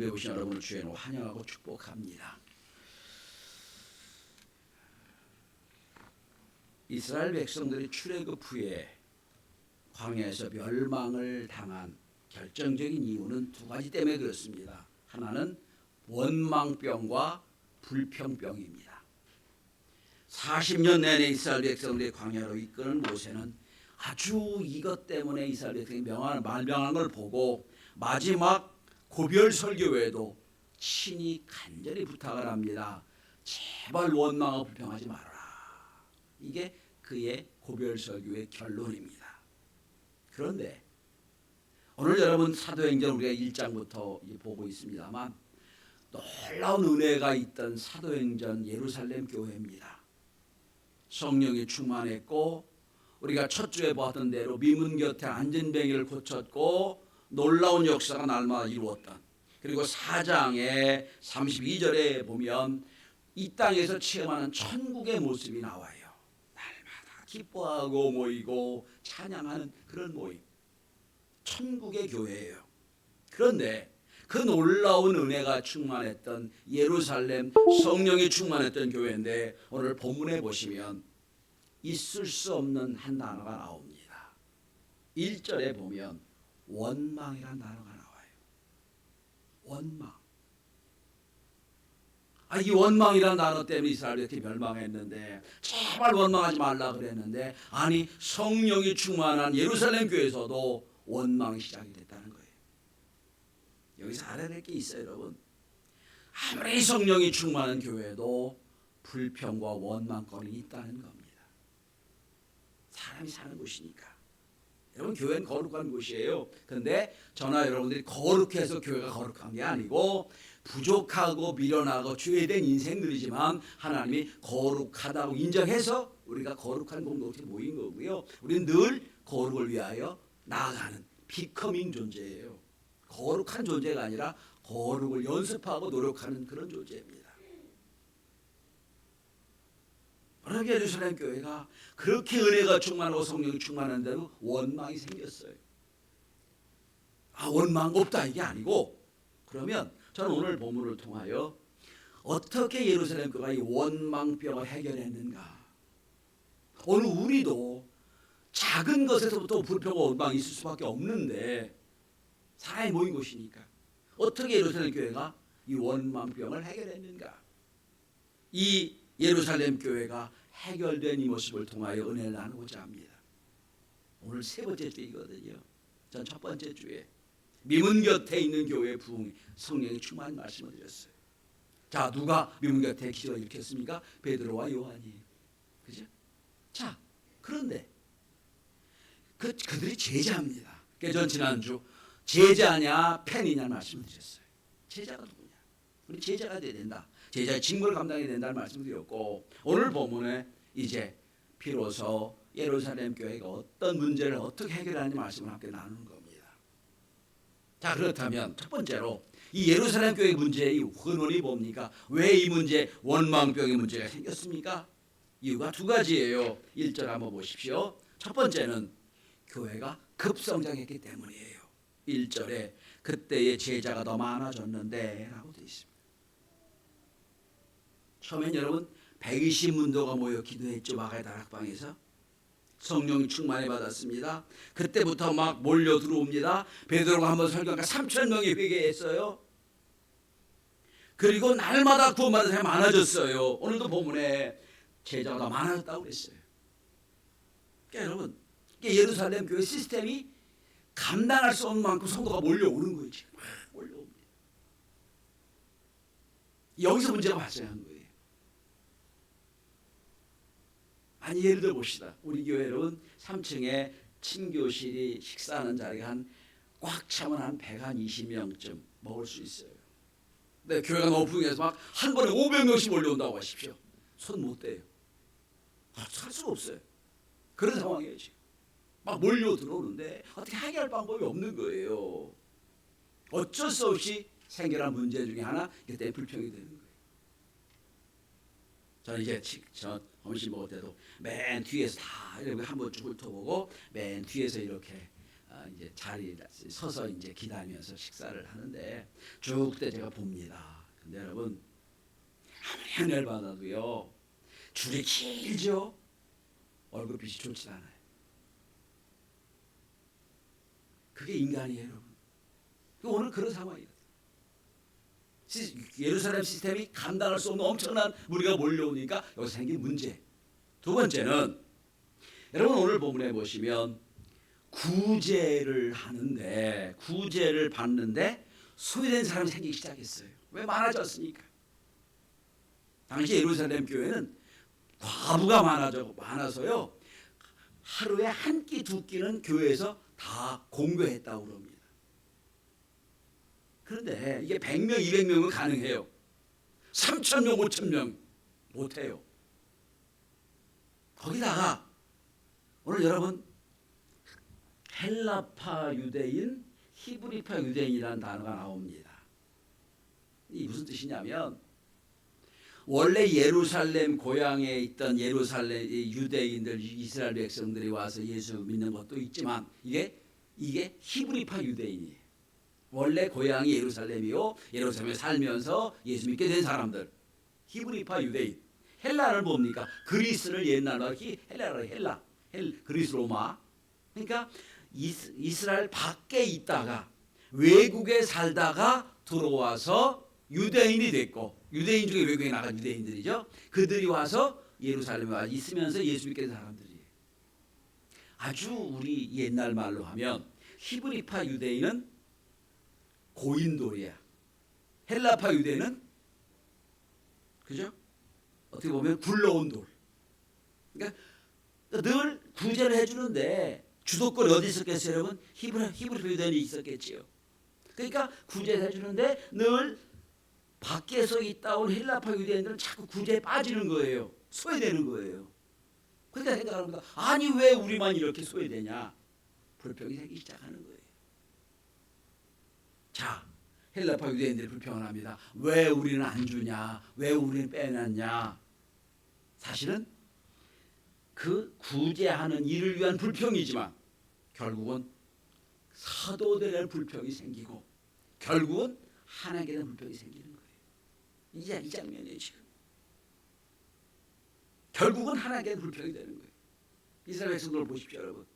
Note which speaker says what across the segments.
Speaker 1: 배우신 여러분을 주의 로 환영하고 축복합니다. 이스라엘 백성들이 출애굽 후에 광야에서 멸망을 당한 결정적인 이유는 두 가지 때문에 그렇습니다. 하나는 원망병과 불평병입니다. 40년 내내 이스라엘 백성들이 광야로 이끄는 모세는 아주 이것 때문에 이스라엘 백성이 명한 말명한 걸 보고 마지막 고별 설교에도 친히 간절히 부탁을 합니다. 제발 원망하고 불평하지 말아라. 이게 그의 고별 설교의 결론입니다. 그런데 오늘 여러분 사도행전 우리가 1장부터 보고 있습니다만 놀라운 은혜가 있던 사도행전 예루살렘 교회입니다. 성령이 충만했고 우리가 첫 주에 보았던 대로 미문 곁에 안전뱅이를 고쳤고 놀라운 역사가 날마다 이루었던 그리고 4장의 32절에 보면 이 땅에서 체험하는 천국의 모습이 나와요. 날마다 기뻐하고 모이고 찬양하는 그런 모임. 천국의 교회예요. 그런데 그 놀라운 은혜가 충만했던 예루살렘 성령이 충만했던 교회인데 오늘 본문에 보시면 있을 수 없는 한 단어가 나옵니다. 1절에 보면 원망이라는 단어가 나와요. 원망. 아, 이 원망이라는 단어 때문에 이스라엘이 이렇게 멸망했는데 제발 원망하지 말라 그랬는데 아니 성령이 충만한 예루살렘 교회에서도 원망이 시작이 됐다는 거예요. 여기서 알아야 될게 있어요, 여러분. 아무리 성령이 충만한 교회도 불평과 원망거리 있다는 겁니다. 사람이 사는 곳이니까. 여러분 교회는 거룩한 곳이에요. 근데 저나 여러분들이 거룩해서 교회가 거룩한 게 아니고 부족하고 미련하고 죄된 인생들이지만 하나님이 거룩하다고 인정해서 우리가 거룩한 공동체 모인 거고요. 우리는 늘 거룩을 위하여 나아가는 비커밍 존재예요. 거룩한 존재가 아니라 거룩을 연습하고 노력하는 그런 존재입니다. 그러게 예루살렘 교회가 그렇게 은혜가 충만하고 성령이 충만한데도 원망이 생겼어요. 아 원망 없다. 이게 아니고. 그러면 저는 오늘 본문을 통하여 어떻게 예루살렘 교회가 이 원망병을 해결했는가? 오늘 우리도 작은 것에서부터 불평과 원망이 있을 수밖에 없는데 사람이 모인 곳이니까 어떻게 예루살렘 교회가 이 원망병을 해결했는가? 이 예루살렘 교회가 해결된 이 모습을 통하여 은혜를 나누고자 합니다. 오늘 세 번째 주이거든요. 전 첫 번째 주에 미문 곁에 있는 교회 부흥 성령이 충만한 말씀을 드렸어요. 자 누가 미문 곁에 기도 일으켰습니까? 베드로와 요한이 그죠? 자 그런데 그 그들이 제자입니다. 그전 지난주 제자냐 팬이냐 말씀을 드렸어요. 제자가 누구냐? 우리 제자가 돼야 된다. 제자의 직무를 감당해야 된다는 말씀드렸고 오늘 본문에 이제 비로소 예루살렘 교회가 어떤 문제를 어떻게 해결하는지 말씀을 함께 나누는 겁니다. 자 그렇다면 첫 번째로 이 예루살렘 교회 문제의 근원이 뭡니까? 왜 이 문제 원망병의 문제가 생겼습니까? 이유가 두 가지예요. 1절 한번 보십시오. 첫 번째는 교회가 급성장했기 때문이에요. 1절에 그때의 제자가 더 많아졌는데 라고 되어 있습니다. 처음엔 여러분 120문도가 모여 기도했죠 마가의 다락방에서 성령 충만해 받았습니다. 그때부터 막 몰려 들어옵니다. 베드로가 한번 설교하니까 3천 명이 회개했어요. 그리고 날마다 구원받는 사람이 많아졌어요. 오늘도 본문에 제자가 더 많아졌다고 그랬어요. 그러니까 여러분 예루살렘 교회 시스템이 감당할 수 없는 만큼 성도가 몰려오는 거예요. 지금 몰려옵니다. 여기서 문제가 발생한 거예요. 아니 예를 들어 봅시다. 우리 교회는 3층에 친교실이 식사하는 자리가 한 꽉 차면 한 120명쯤 먹을 수 있어요. 근데 교회가 너무 부흥해서 막 한 번에 500명씩 몰려온다고 하십시오. 손 못 대요. 아, 살 수가 없어요. 그런 상황이에요 지금. 막 몰려 들어오는데 어떻게 해결할 방법이 없는 거예요. 어쩔 수 없이 생겨난 문제 중에 하나 그때 불평이 되는 거예요. 저는 이제 저 점심 먹을 때도 맨 뒤에서 다 이렇게 한번 쭉 훑어보고 맨 뒤에서 이렇게 아, 이제 자리에 서서 이제 기다리면서 식사를 하는데 쭉 그때 제가 봅니다. 근데 여러분 아무리 은혜를 받아도요 줄이 길죠. 얼굴빛이 좋지 않아요. 그게 인간이에요, 여러분. 오늘 그런 상황이에요. 시- 예루살렘 시스템이 감당할 수 없는 엄청난 무리가 몰려오니까 여기서 생긴 문제. 두 번째는 여러분 오늘 본문에 보시면 구제를 하는데 구제를 받는데 소외된 사람이 생기기 시작했어요. 왜 많아졌으니까. 당시 예루살렘 교회는 과부가 많아져 많아서요. 하루에 한 끼 두 끼는 교회에서 다 공교했다고 그럽니다. 그런데 이게 100명, 200명은 가능해요. 3,000명, 5,000명 못해요. 거기다가 오늘 여러분 헬라파 유대인, 히브리파 유대인이라는 단어가 나옵니다. 이 무슨 뜻이냐면 원래 예루살렘 고향에 있던 예루살렘 이 유대인들 이스라엘 백성들이 와서 예수 믿는 것도 있지만 이게 이게 히브리파 유대인이에요. 원래 고향이 예루살렘이요. 예루살렘에 살면서 예수 믿게 된 사람들. 히브리파 유대인. 헬라를 뭡니까? 그리스를 옛날로 히 헬라로 헬라. 헬 그리스 로마. 그러니까 이스, 이스라엘 밖에 있다가 외국에 살다가 들어와서 유대인이 됐고 유대인 중에 외국에 나간 유대인들이죠. 그들이 와서 예루살렘에 와 있으면서 예수 믿게 된 사람들이에요. 아주 우리 옛날 말로 하면 히브리파 유대인은 고인돌이야. 헬라파 유대는 그죠? 어떻게 보면 굴러온 돌. 그러니까 늘 구제를 해주는데 주도권이 어디 있었겠어요, 여러분? 히브리 히브리 유대인이 있었겠지요. 그러니까 구제를 해주는데 늘 밖에서 있다 온 헬라파 유대인들은 자꾸 구제에 빠지는 거예요. 소외되는 거예요. 그러니까 생각합니다. 아니 왜 우리만 이렇게 소외되냐? 불평이 생기기 시작하는 거예요. 자, 헬라파 유대인들이 불평을 합니다. 왜 우리는 안 주냐? 왜 우리는 빼놨냐? 사실은 그 구제하는 일을 위한 불평이지만 결국은 사도들에 대한 불평이 생기고 결국은 하나님께 대한 불평이 생기는 거예요. 이제 이 장면이에요 지금. 결국은 하나님께 대한 불평이 되는 거예요. 이스라엘 백성들 보십시오 여러분.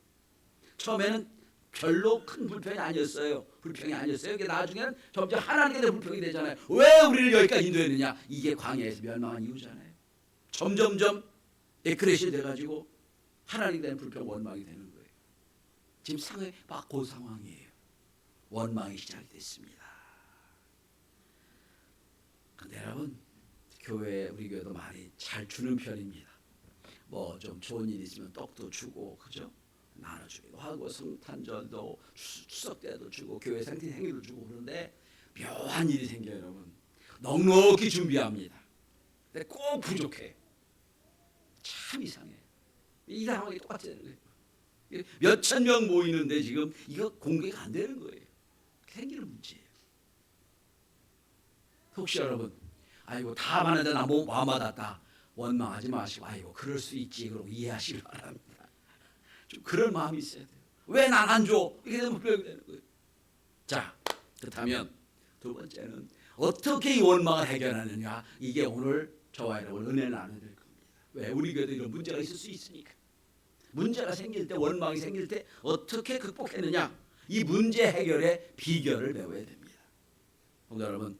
Speaker 1: 처음에는 별로 큰 불평이 아니었어요. 불평이 아니었어요. 이게 나중에는 점점 하나님께 대한 불평이 되잖아요. 왜 우리를 여기까지 인도했느냐? 이게 광야에서 멸망한 이유잖아요. 점점점 에크레시 돼가지고 하나님에 대한 불평 원망이 되는 거예요. 지금 상황이 막 그 상황이에요. 원망이 시작이 됐습니다. 근데 여러분 교회 우리 교회도 많이 잘 주는 편입니다. 뭐 좀 좋은 일 있으면 떡도 주고 그죠? 나눠주기도 하고 성탄절도 추- 추석 때도 주고 교회 생태 행위도 주고 그런데 묘한 일이 생겨요 여러분. 넉넉히 준비합니다. 근데 꼭 부족해. 참 이상해. 이 상황이 거예요. 몇천 명 모이는데 지금 이거 공개가 안 되는 거예요. 생기는 문제예요. 혹시 여러분, 아이고 다 많은데 나뭐 마음받았다 원망하지 마시고 아이고 그럴 수 있지 그러고 이해하시기 바랍니다. 좀 그런 마음이 있어야 돼요. 왜 난 안 줘? 이렇게 되면 불평이 되는 거예요. 자, 그렇다면 두 번째는 어떻게 이 원망을 해결하느냐 이게 오늘 저와 여러분 은혜 될 겁니다. 왜 우리 교회도 이런 문제가 있을 수 있으니까 문제가 생길 때 원망이 생길 때 어떻게 극복했느냐 이 문제 해결의 비결을 배워야 됩니다. 여러분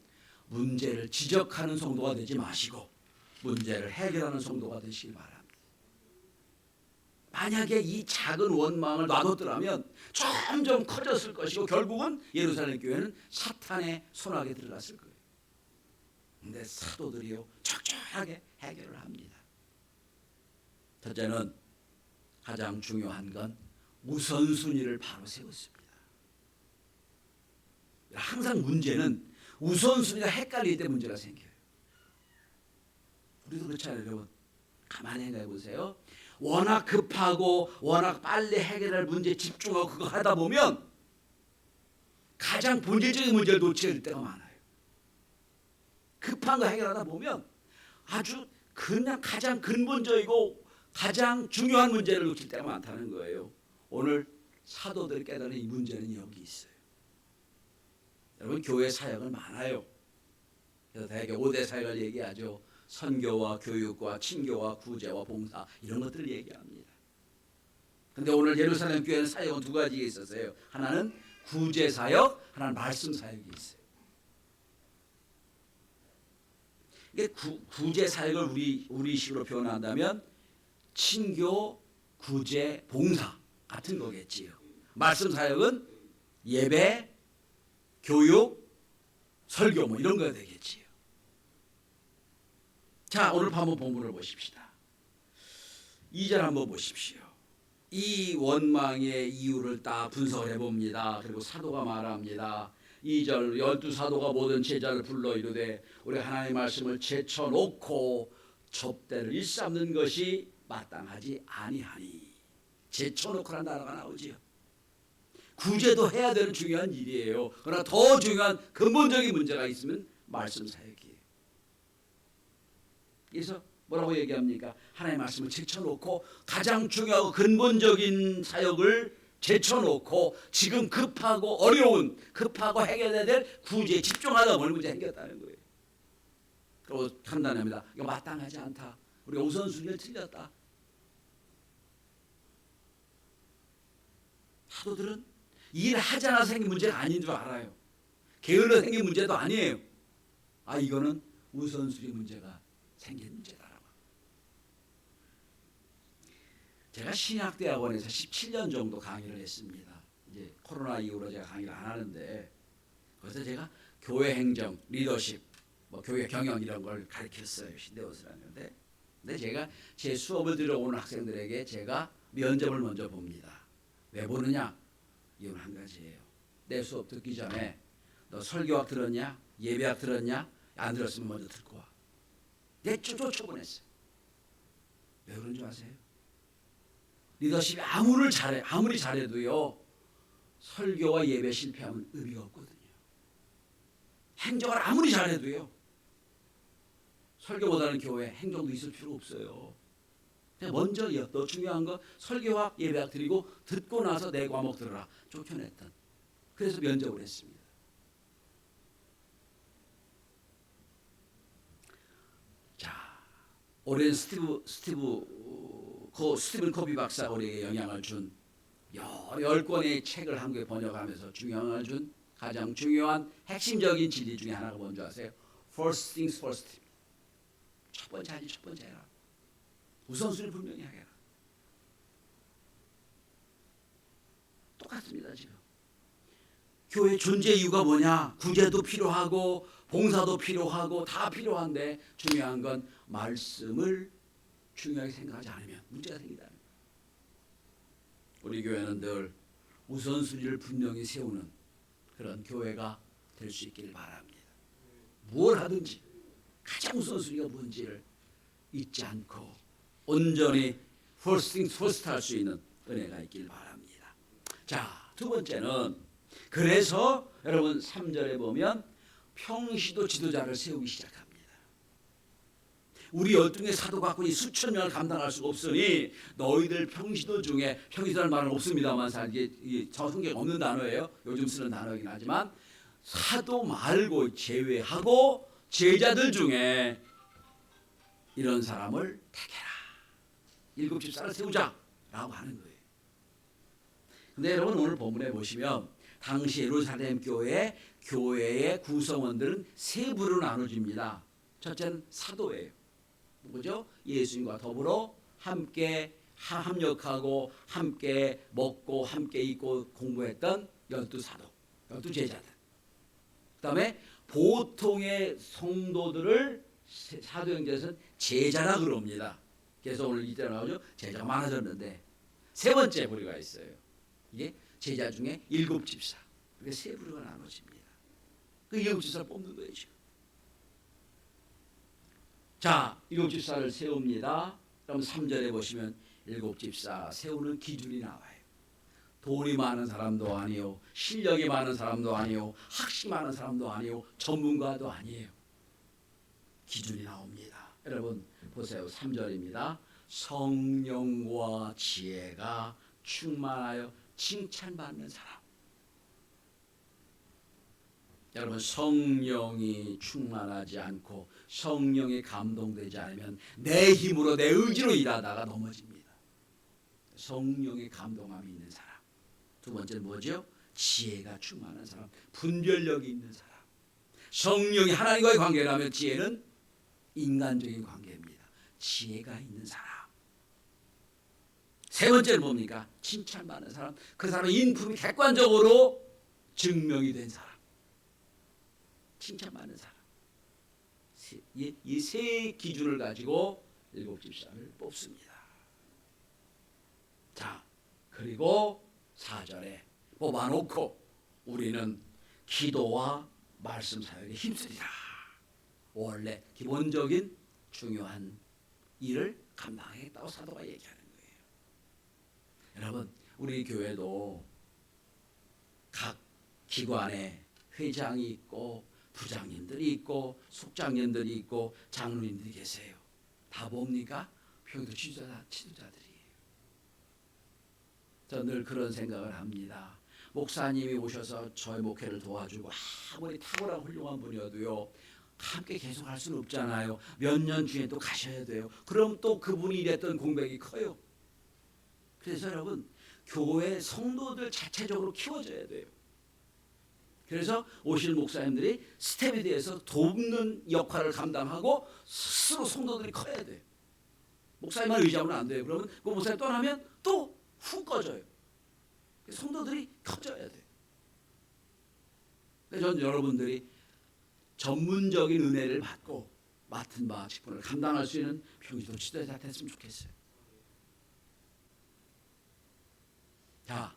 Speaker 1: 문제를 지적하는 성도가 되지 마시고 문제를 해결하는 성도가 되시길 바랍니다. 만약에 이 작은 원망을 놔뒀더라면 점점 커졌을 것이고 결국은 예루살렘 교회는 사탄의 손아에 들어갔을 거예요. 근데 사도들이요 적절하게 해결을 합니다. 첫째는 가장 중요한 건 우선순위를 바로 세웠습니다. 항상 문제는 우선순위가 헷갈릴 때 문제가 생겨요. 우리도 그렇잖아요, 여러분. 가만히 생각해 보세요. 워낙 급하고 워낙 빨리 해결할 문제에 집중하고 그거 하다 보면 가장 본질적인 문제를 될 때가 많아요. 급한 거 해결하다 보면 아주 그냥 가장 근본적이고 가장 중요한 문제를 놓칠 때가 많다는 거예요. 오늘 사도들이 깨달은 이 문제는 여기 있어요. 여러분 교회 사역은 많아요. 그래서 대개 5대 사역을 얘기하죠. 선교와 교육과 친교와 구제와 봉사 이런 것들을 얘기합니다. 근데 오늘 예루살렘 교회는 사역은 두 가지가 있었어요. 하나는 구제 사역, 하나는 말씀 사역이 있어요. 이게 구, 구제 사역을 우리 우리식으로 표현한다면 친교, 구제, 봉사 같은 거겠지요. 말씀 사역은 예배, 교육, 설교 뭐 이런 거 되겠지요. 자, 오늘 한번 본문을 보십시다. 2절 한번 보십시오. 이 원망의 이유를 딱 분석을 해봅니다. 그리고 사도가 말합니다. 2절 열두 사도가 모든 제자를 불러 이르되 우리 하나님의 말씀을 제쳐놓고 접대를 일삼는 것이 마땅하지 아니하니 제쳐놓고라는 단어가 나오지요. 구제도 해야 되는 중요한 일이에요. 그러나 더 중요한 근본적인 문제가 있으면 말씀 사역이에요. 그래서 뭐라고 얘기합니까? 하나님의 말씀을 제쳐놓고 가장 중요하고 근본적인 사역을 제쳐놓고 지금 급하고 어려운 급하고 해결해야 될 구제에 집중하다 보니 문제 생겼다는 거예요. 그리고 판단합니다. 이거 마땅하지 않다. 우리가 우선순위를 틀렸다. 사도들은 않아 생긴 문제가 아닌 줄 알아요. 게을러 생긴 문제도 아니에요. 아 이거는 우선순위 문제가 생긴 문제다라고. 제가 신학대학원에서 17년 정도 강의를 했습니다. 이제 코로나 이후로 제가 강의를 안 하는데 그래서 제가 교회 행정, 리더십, 뭐 교회 경영 이런 걸 가르쳤어요. 신대원을 하는데 근데 제가 제 수업을 들어오는 학생들에게 제가 면접을 먼저 봅니다. 왜 보느냐? 이유는 한 가지예요. 내 수업 듣기 전에 너 설교학 들었냐? 예배학 들었냐? 안 들었으면 먼저 듣고 와. 내 쫓아보냈어요. 왜 그런지 아세요? 리더십이 아무리 잘해 아무리 잘해도요 설교와 예배 실패하면 의미가 없거든요. 행정을 아무리 잘해도요 설교 보다는 교회 행정도 있을 필요 없어요. 먼저 더 중요한 거 설교학 예배학 드리고 듣고 나서 내 과목 들어라 쫓겨냈던 그래서 면접을 했습니다. 오랜 스티브 스티브 코 스티븐 코비 박사가 우리에게 영향을 준 열 권의 책을 한국에 번역하면서 영향을 준 가장 중요한 핵심적인 진리 중에 하나가 뭔지 아세요? First things first. 첫 번째 하지 첫 번째 해라. 우선순위 분명히 하게라. 똑같습니다 지금. 교회 존재 이유가 뭐냐? 구제도 필요하고 봉사도 필요하고 다 필요한데 중요한 건 말씀을 중요하게 생각하지 않으면 문제가 생긴다는 거예요. 우리 교회는 늘 우선순위를 분명히 세우는 그런 교회가 될 수 있기를 바랍니다. 무엇 하든지 가장 우선순위가 뭔지를 잊지 않고 온전히 first things first 할수 있는 은혜가 있길 바랍니다. 자, 두 번째는 그래서 여러분 3절에 보면 평시도 지도자를 세우기 시작합니다. 우리 열중의 사도가 이 수천 명을 감당할 수 없으니 너희들 평시도 중에 평시도라는 말은 없습니다만 이게 저 성경 없는 단어예요. 요즘 쓰는 단어이긴 하지만 사도 말고 제외하고 제자들 중에 이런 사람을 택해라. 일곱 집사를 세우자라고 하는 거예요. 근데 여러분 오늘 본문에 보시면 당시 예루살렘 교회 교회의 구성원들은 세 부로 나눠집니다. 첫째는 사도예요. 뭐죠? 예수님과 더불어 함께 합력하고 함께 먹고 함께 있고 공부했던 열두 사도, 열두 제자들. 그다음에 보통의 성도들을 사도행전에서는 제자라 그럽니다. 그래서 오늘 이때 나오죠. 제자가 많아졌는데 세 번째 부류가 있어요. 이게 제자 중에 일곱 집사. 그게 세 부류가 나눠집니다. 그 일곱 집사를 뽑는 거예요. 자, 일곱 집사를 세웁니다. 그럼 3절에 보시면 일곱 집사 세우는 기준이 나와요. 돈이 많은 사람도 아니요, 실력이 많은 사람도 아니요, 학식 많은 사람도 아니요, 전문가도 아니에요. 기준이 나옵니다. 여러분 보세요. 3절입니다. 성령과 지혜가 충만하여 칭찬받는 사람. 여러분 성령이 충만하지 않고 성령이 감동되지 않으면 내 힘으로 내 의지로 일하다가 넘어집니다. 성령의 감동함이 있는 사람. 두 번째는 뭐죠? 지혜가 충만한 사람, 분별력이 있는 사람. 성령이 하나님과의 관계라면 지혜는 인간적인 관계입니다. 지혜가 있는 사람. 세 번째는 뭡니까? 칭찬받는 사람. 그 사람의 인품이 객관적으로 증명이 된 사람. 칭찬받는 사람. 이 세 기준을 가지고 일곱 집사를 뽑습니다. 자, 그리고 사절에 뽑아놓고 우리는 기도와 말씀 사역에 힘쓰리라. 원래 기본적인 중요한 일을 감당하겠다고 사도가 얘기하는 거예요. 여러분, 우리 교회도 각 기관에 회장이 있고 부장님들이 있고 숙장님들이 있고 장로님들이 계세요. 다 뭡니까? 평도 지도자, 지도자들이에요. 저늘 그런 생각을 합니다. 목사님이 오셔서 저의 목회를 도와주고 아무리 탁월한 훌륭한 분이어도요. 함께 계속 할 수는 없잖아요. 몇 년 뒤에 또 가셔야 돼요. 그럼 또 그분이 일했던 공백이 커요. 그래서 여러분 교회 성도들 자체적으로 키워져야 돼요. 그래서 오실 목사님들이 스텝에 대해서 돕는 역할을 감당하고 스스로 성도들이 커야 돼요. 목사님만 의지하면 안 돼요. 그러면 그 목사님 떠나면 또 훅 꺼져요. 성도들이 커져야 돼요. 저는 여러분들이 전문적인 은혜를 받고 맡은 바 직분을 감당할 수 있는 평지도 지도자 됐으면 좋겠어요. 자,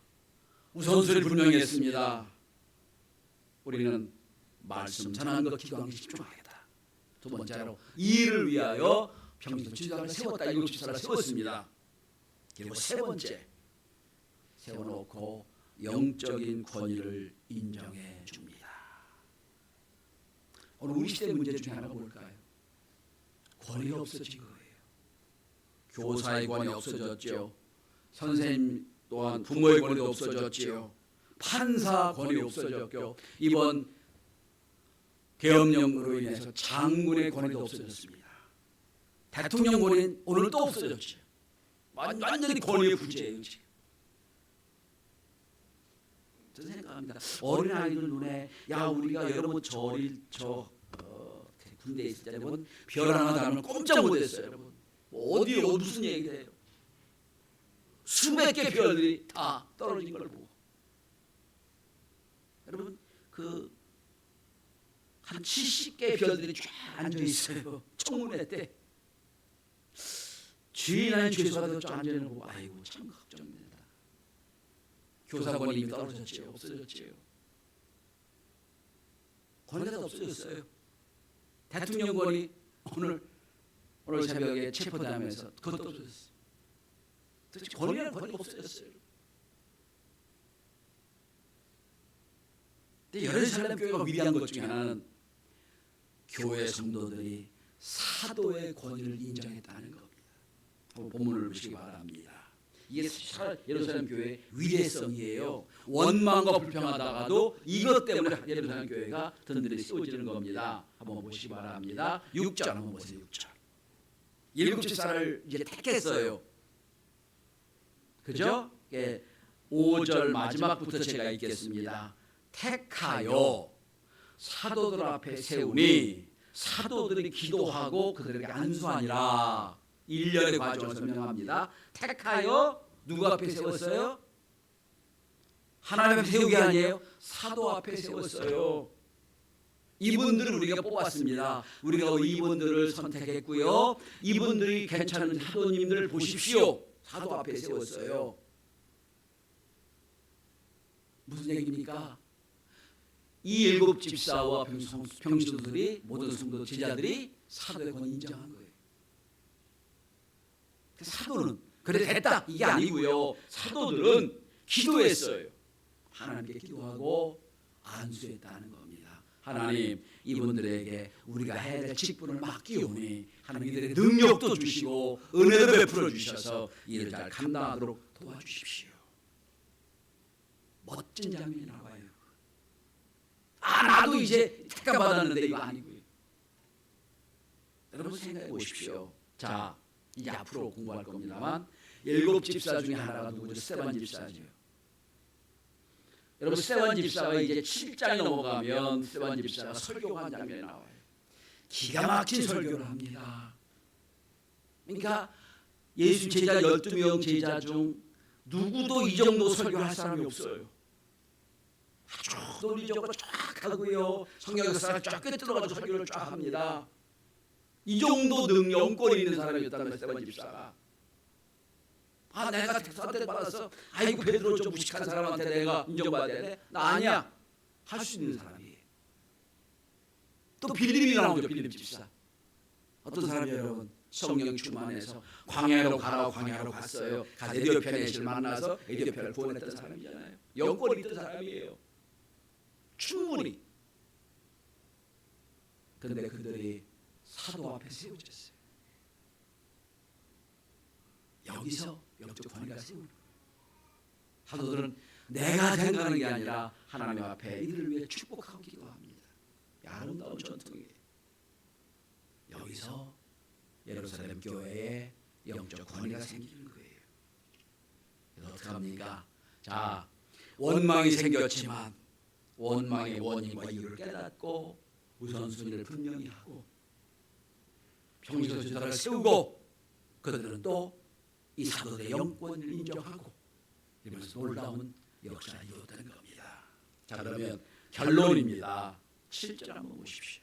Speaker 1: 우선순위 분명히 했습니다. 우리는 말씀 전하는 것 기도하는 게 집중하겠다. 두 번째로 이를 위하여 평지도 지도자를 세웠다. 일곱 집사를 세웠습니다. 그리고 세 번째 세워놓고 영적인 권위를 인정해 줍니다. 오늘 우리 시대 문제 중에 하나가 뭘까요? 권위가 없어진 거예요. 교사의 권위 없어졌죠. 선생님 또한 부모의 권위도 없어졌지요. 판사 권위 없어졌고 이번 계엄령으로 인해서 장군의 권위도 없어졌습니다. 대통령 권위는 오늘 또 없어졌죠. 완전히 권위의 부재예요 지금. 저는 생각합니다. 어린 아이들 눈에 야 우리가 여러분 저 어릴 저 어, 군대에 있을 때 여러분 별 하나 달면 꼼짝 못했어요 여러분. 뭐 어디에 어, 무슨 얘기를 해요? 수백 개 별들이 다 떨어진 걸 보고 여러분 그 한 70개의 별들이 쫙 앉아 있어요. 청문회 때 주인한 죄수가 쫙 앉아 있는 거 아이고 참 걱정됩니다. 교사권이 이미 떨어졌지요. 없어졌지요. 권위가 없어졌어요. 대통령권이 오늘 오늘 새벽에 체포되면서 그것도 없어졌어요. 도대체 권위는 권위가 없어졌어요. 근데 예루살렘 교회가 위대한 것 중에 하나는 교회 성도들이 사도의 권위를 인정했다는 겁니다. 본문을 보시기 바랍니다. 이게 예루살렘 교회의 위대성이에요. 원망과 불평하다가도 이것 때문에 예루살렘 교회가 든든히 세워지는 겁니다. 한번 보시기 바랍니다. 6절 한번 보세요. 6절. 일곱 집사를 이제 택했어요. 그죠? 예, 5절 마지막부터 제가 읽겠습니다. 택하여 사도들 앞에 세우니 사도들이 기도하고 그들에게 안수하니라. 일련의 과정을 설명합니다. 택하여 누구 앞에 세웠어요? 하나님 앞에 세우기 아니에요. 사도 앞에 세웠어요. 이분들을 우리가 뽑았습니다. 우리가 이분들을 선택했고요. 이분들이 괜찮은 사도님들을 보십시오. 사도 앞에 세웠어요. 무슨 얘기입니까? 이 일곱 집사와 평신도들이 모든 성도 제자들이 사도의 권 인정한 거예요. 그 사도는 그래 됐다 이게 아니고요. 사도들은 기도했어요. 하나님께 기도하고 안수했다는 겁니다. 하나님 이분들에게 우리가 해야 될 직분을 맡기오니 하나님 이들에게 능력도 주시고 은혜도 베풀어 주셔서 이를 잘 감당하도록 도와주십시오. 멋진 장면이 나와요. 아 나도 이제 택감 받았는데 이거 아니고요. 여러분 생각해 보십시오. 자 이제 앞으로 공부할 겁니다만 일곱 집사 중에 하나가 누구죠? 스테반 집사죠. 여러분 스테반 집사가 이제 7장에 넘어가면 스테반 집사가 설교한 장면이 나와요. 기가 막힌 설교를 합니다. 그러니까 예수 제자 12명 제자 중 누구도 이 정도 설교할 사람이 없어요. 아주 논리적으로 쫙 하고요. 성경 역사를 쫙 꿰뚫어가지고 설교를 쫙 합니다. 이 정도 능 영권이 있는 사람이었다면 스테반 집사가 아 내가 택사대 받았어. 아이고 베드로 좀 무식한 사람한테 내가 인정받아야 돼. 나 아니야. 할 수 있는 사람이에요. 또 빌립이 나오죠. 빌립 집사. 어떤 사람이 여러분 성령 충만해서 광야로 가라고 광야로 갔어요. 가서 에디오피아 내시를 만나서 에디오피아를 구원했던 사람이잖아요. 영권이 있던 사람이에요. 충분히. 근데 그들이 사도 앞에 세워졌어요. 여기서 영적 권위가 세우는. 사도들은 내가 생각하는 게 아니라 하나님 앞에 이들을 위해 축복하고 기도합니다. 아름다운 전통이에요. 여기서 예루살렘 교회에 영적 권위가 생기는 거예요. 어떻게 합니까? 자, 원망이 생겼지만 원망의 원인과 이유를 깨닫고 우선순위를 분명히 하고 평소주사를 세우고 그들은 또 이 사도들의 영권을 인정하고 이러면서 놀라운 역사를 이뤘다는 겁니다. 자 그러면 결론입니다. 7절 한번 보십시오.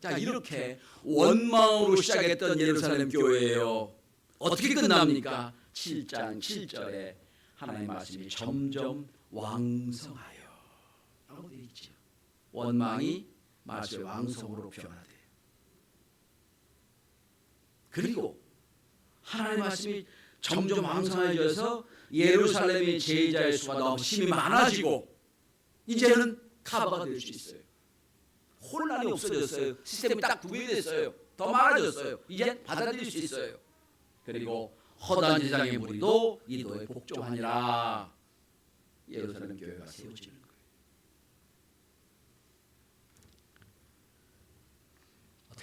Speaker 1: 자 이렇게 원망으로 시작했던 예루살렘 교회예요. 어떻게 끝납니까? 7장 7절에 하나님의 말씀이 점점 있죠. 원망이 말씀의 왕성으로 변화돼요. 그리고 하나님의 말씀이 점점 왕성해져서 예루살렘의 제자의 수가 너무 심이 많아지고 이제는 카바가 될 수 있어요. 혼란이 없어졌어요. 시스템이 딱 구비됐어요. 더 많아졌어요. 이제 받아들일 수 있어요. 그리고 허다한 세상의 무리도 이도에 복종하니라. 예루살렘 교회가 세워지는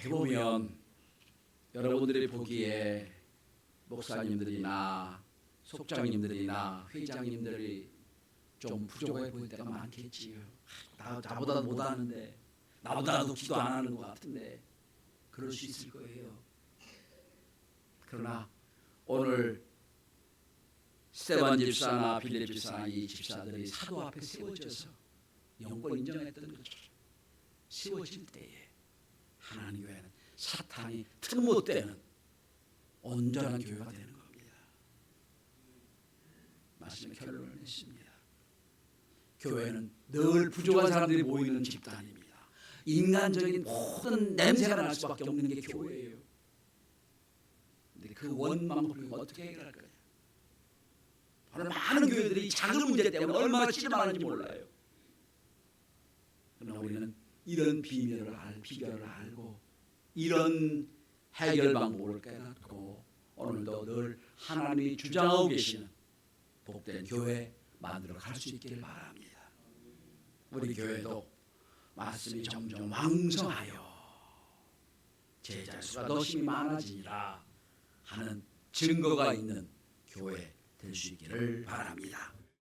Speaker 1: 거예요. 어떻게 보면 여러분들이 보기에 목사님들이나 속장님들이나 회장님들이 좀 부족해 보일 때가 많겠지요. 나, 나보다 못하는데 나보다도 기도 안 하는 것 같은데 그럴 수 있을 거예요. 그러나 오늘 스테반 집사나 빌립 집사나 이 집사들이 사도 앞에 세워져서 영권 인정했던 것처럼 세워질 때에 하나님 교회는 사탄이 틈못 되는 온전한 교회가 되는 겁니다. 말씀의 결론을 냈습니다. 교회는 늘 부족한 사람들이 모이는 집단입니다. 인간적인 모든 냄새가 날 수밖에 없는 게 교회예요. 근데 그 원망을 어떻게 해결할 거냐? 오늘 많은 교회들이 작은 문제 때문에 얼마나 실망하는지 몰라요. 그러나 우리는 이런 비밀을 알, 비결을 알고 이런 해결 방법을 깨닫고 오늘도 늘 하나님이 주장하고 계시는 복된 교회 만들어 갈 수 있기를 바랍니다. 우리 교회도 말씀이 점점 왕성하여 제자 수가 더 심히 많아지니라 하는 증거가 있는 교회 될 수 있기를 바랍니다.